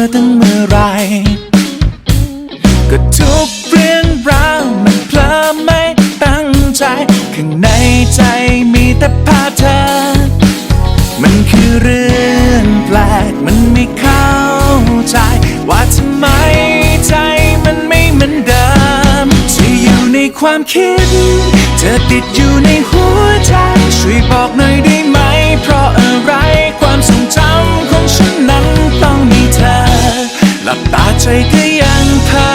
ธอตั้งเมื่อไร ก็ทุกเรื่องราวมันเพลิมไม่ตั้งใจ ข้างในใจมีแต่พาเธอ มันคือเรื่องแปลกมันไม่เข้าใจ ว่าทำไมใจมันไม่เหมือนเดิม ที่อยู่ในความคิด เธอติดอยู่ในหัวใจ ช่วยบอกหน่อยได้ไหม เพราะอะไร ลับตาใจก็ยังเพ้อ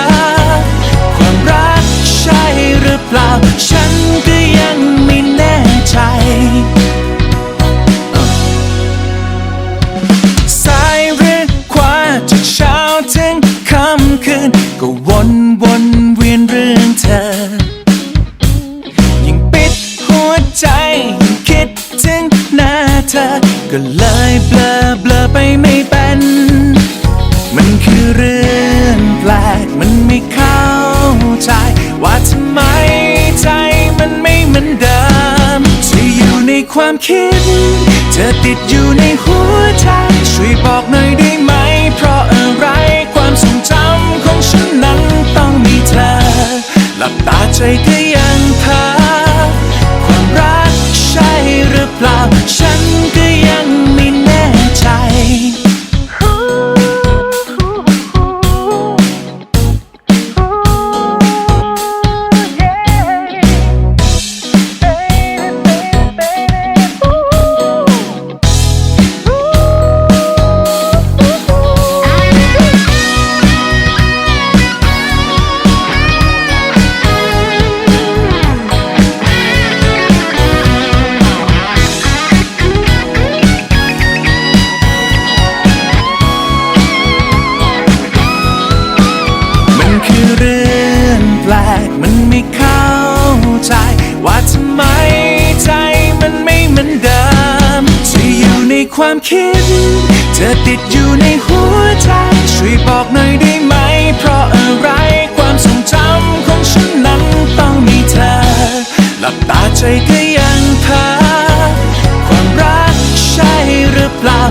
ความรักใช่หรือเปล่า ฉันก็ยังไม่แน่ใจซ้ายหรือขวาจากเช้าถึงค่ำคืน ก็วนวนเวียนเรื่องเธอ ยิ่งปิดหัวใจยิ่งคิดถึงหน้าเธอ ก็เลยเบลอเบลอไปไม่เป็น เรื่องแปลกมันไม่เข้าใจ ว่าทำไมใจมันไม่เหมือนเดิมที่อยู่ในความคิด เธอติดอยู่ในหัวใจ ช่วยบอกหน่อยได้ไหม เพราะอะไรความทรงจำของฉันนั้นต้องมีเธอ หลับตาใจก็ยัง ลกมันไม่เข้าใจ ว่าทำไมใจมันไม่เหมือนเดิมเธออยู่ในความคิด เธอติดอยู่ในหัวใจ ช่วยบอกหน่อยได้ไหม เพราะอะไรความทรงจำของฉันนั้นต้องมีเธอ หลับตาใจก็ยังเพ้อความรักใช่หรือเปล่า